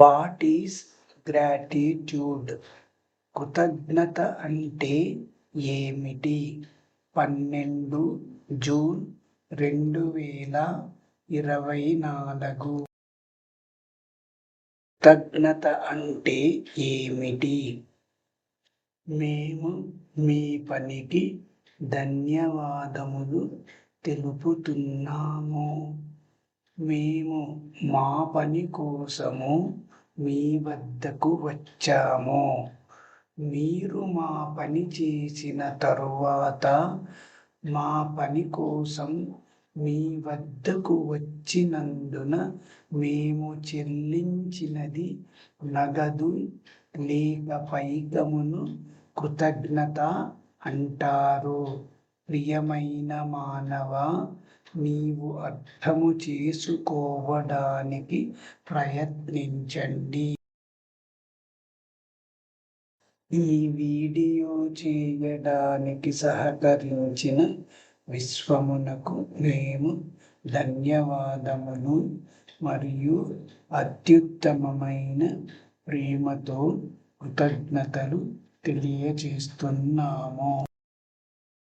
What is gratitude? కృతజ్ఞత అంటే ఏమిటి? పన్నెండు జూన్ రెండు వేల ఇరవై నాలుగు. కృతజ్ఞత అంటే ఏమిటి? మేము మీ పనికి ధన్యవాదములు తెలుపుతున్నాము. మేము మా పని కోసము మీ వద్దకు వచ్చాము. మీరు మా పని చేసిన తరువాత మా పని కోసం మీ వద్దకు వచ్చినందున మేము చెల్లించినది నగదు లేక పైకమును కృతజ్ఞత అంటారు. ప్రియమైన మానవ నీవు అర్థము చేసుకోవడానికి ప్రయత్నించండి. ఈ వీడియో చేయడానికి సహకరించిన విశ్వమునకు మేము ధన్యవాదములు మరియు అత్యుత్తమమైన ప్రేమతో కృతజ్ఞతలు తెలియజేస్తున్నాము.